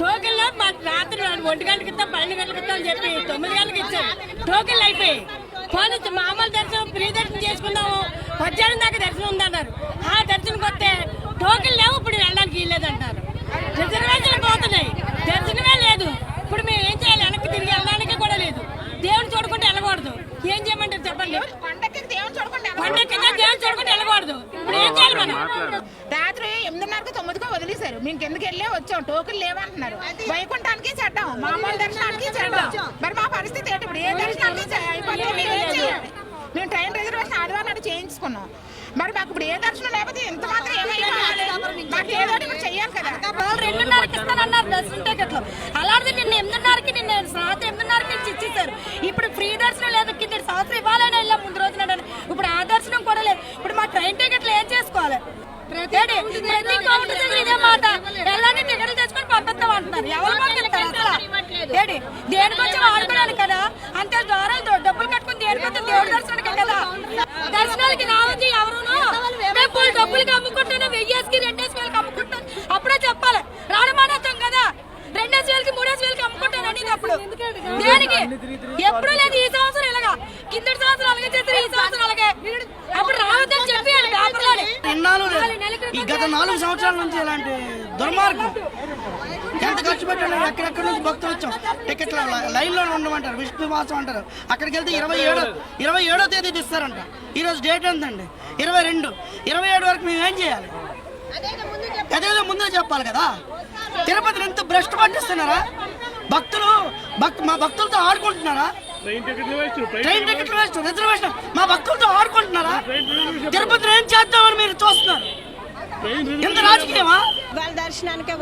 టోకెన్లో మా రాత్రి ఒంటి గంటకి ఇస్తాం పన్నెండు గంటలకు ఇస్తాం అని చెప్పి తొమ్మిది గంటలకు ఇచ్చారు. టోకెన్లు అయిపోయి పోనీ మామూలు దర్శనం ప్రీ దర్శనం చేసుకుందాము. పద్దెనిమిది దాకా దర్శనం ఉందన్నారు. దేవుని చూడకుండా పండుగ కింద దేవుని చూడకుండా వెళ్ళకూడదు ఇప్పుడు ఏం చేయాలి మనం రాత్రి ఎనిమిదిన్నరకు తొమ్మిదికో వదిలేశారు మేము కిందకి వెళ్ళే వచ్చాం టోకెన్ లేవంటున్నారు వైకుంఠానికి చెడ్డాం మామూలు దర్శనానికి చెడ్డాం మరి మా పరిస్థితి ఏంటి ఇప్పుడు ఏ దర్శనానికి అయిపోతే మేము ఏం చేయాలి మేము ట్రైన్ రిజర్వేషన్ ఆదివారం నాడు చేయించుకున్నాం మరి మాకు ఇప్పుడు ఏ దర్శనం లేకపోతే ఇంత మాత్రం ఏమైనా మాకు ఏదో ఇప్పుడు చెయ్యాలి కదా వాళ్ళు రెండున్నరకి ఇస్తానన్నారు దర్శనం టికెట్లు ఏం చేసుకోవాలి ఏంటి? ప్రతి కౌంటర్ దగ్గర ఇదే మాట. వెళ్ళని టికెట్లు తెచ్చుకొని పంపిస్తాం అంటున్నారు. ఎవరు పంపిస్తారు అసలు? ఏంటి? దేనికొచ్చి వాడుకోవడానికి కదా? అంతే ద్వారాలు డబ్బులు కట్టుకుని దేనికొచ్చి దేవుడి దర్శనానికి కదా? దర్శనాలకి రావద్దు ఎవరును? మేము ఫుల్ డబ్బులకి అమ్ముకుంటున్నాం. వెయ్యేసికి రెండేసి వేలకి అమ్ముకుంటాం అప్పుడే చెప్పాలి. రాడమానేస్తాం కదా? రెండేసి వేలకి మూడేసి వేలకి అమ్ముకుంటాను అనేది అప్పుడు. దేనికి? ఎప్పుడు లేదు. ఈ సంవత్సరం ఇలాగా. కిందటి సంవత్సరం అలాగే చేస్తారు ఈ సంవత్సరం అలాగే అప్పుడు రావద్దని చెప్పి పేపర్లోనే ఇన్నాళ్ళు లేదు ఈ గత నాలుగు సంవత్సరాల నుంచి ఇలాంటి దుర్మార్గం. ఎంత ఖర్చు పెట్టాలి ఎక్కడెక్కడి నుంచి భక్తులు వచ్చాం? టికెట్ల లైన్లో ఉండమంటారు విష్ణు మాసం అంటారు. అక్కడికి వెళ్తే ఇరవై ఏడో ఇరవై ఏడో తేదీ ఇస్తారంట ఈ రోజు డేట్ ఎంతండి ఇరవై రెండు. ఇరవై ఏడు వరకు మేము ఏం చేయాలి? అదేదో ముందే చెప్పాలి కదా? తిరుపతిని ఎంత భ్రష్టు పట్టిస్తున్నారా? భక్తులు భక్ మా భక్తులతో ఆడుకుంటున్నారా? ట్రైన్ టికెట్లు వేస్ట్ ట్రైన్ టికెట్లు వేస్ట్ రిజర్వేషన్. మా భక్తులతో ఆడుకుంటున్నారా? తిరుపతిని ఏం చేద్దామని మీరు చూస్తున్నారు ట్రైన్ ఎంత రాజకీయమా? వాళ్ళ దర్శనానికే